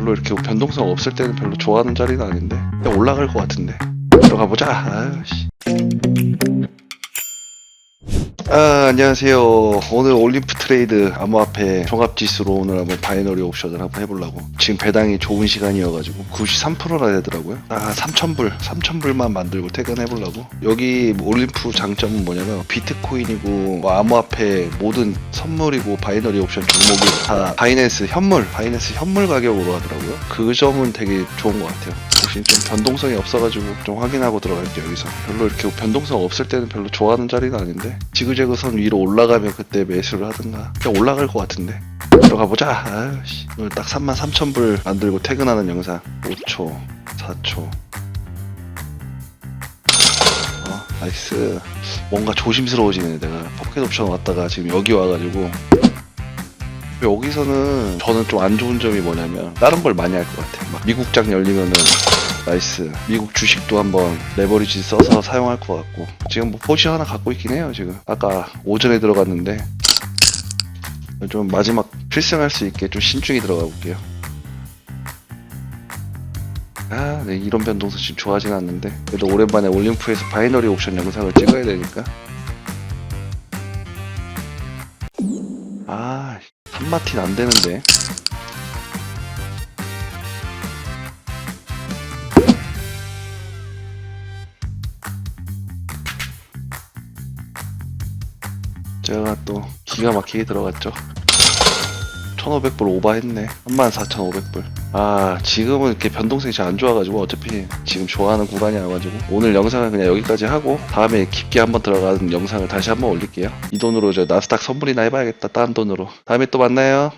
별로 이렇게 변동성 없을 때는 별로 좋아하는 자리는 아닌데. 올라갈 것 같은데. 들어가 보자. 아유씨 아, 안녕하세요. 오늘 올림프 트레이드 암호화폐 종합지수로 오늘 한번 바이너리 옵션을 한번 해보려고. 지금 배당이 좋은 시간이어가지고 93%나 되더라고요. 아, 3,000불, 3,000불만 만들고 퇴근해보려고. 여기 올림프 장점은 뭐냐면 비트코인이고 뭐 암호화폐 모든 선물이고 바이너리 옵션 종목이 다 바이낸스 현물, 바이낸스 현물 가격으로 하더라고요. 그 점은 되게 좋은 것 같아요. 대신 좀 변동성이 없어가지고 좀 확인하고 들어갈게요 여기서 별로 이렇게 변동성 없을 때는 별로 좋아하는 자리는 아닌데 지그재 그선 위로 올라가면 그때 매수를 하든가. 그냥 올라갈 것 같은데. 들어가 보자. 아유씨. 오늘 딱 33,000불 만들고 퇴근하는 영상. 5초 4초. 어 나이스. 뭔가 조심스러워지네 내가. 포켓 옵션 왔다가 지금 여기 와가지고. 여기서는 저는 좀 안 좋은 점이 뭐냐면 다른 걸 많이 할 것 같아요. 막 미국장 열리면은 나이스. 미국 주식도 한번 레버리지 써서 사용할 것 같고 지금 뭐 포지 하나 갖고 있긴 해요 지금. 아까 오전에 들어갔는데 좀 마지막 필승할 수 있게 좀 신중히 들어가 볼게요. 아, 네, 이런 변동성 지금 좋아하진 않는데 그래도 오랜만에 올림프에서 바이너리 옵션 영상을 찍어야 되니까 아, 한마틴 안 되는데. 제가 또 기가 막히게 들어갔죠. 1500불 오버했네. 34,500불. 아, 지금은 이렇게 변동성이 잘 안 좋아가지고 어차피 지금 좋아하는 구간이 와가지고 오늘 영상은 그냥 여기까지 하고 다음에 깊게 한번 들어가는 영상을 다시 한번 올릴게요. 이 돈으로 저 나스닥 선물이나 해봐야겠다. 딴 돈으로. 다음에 또 만나요.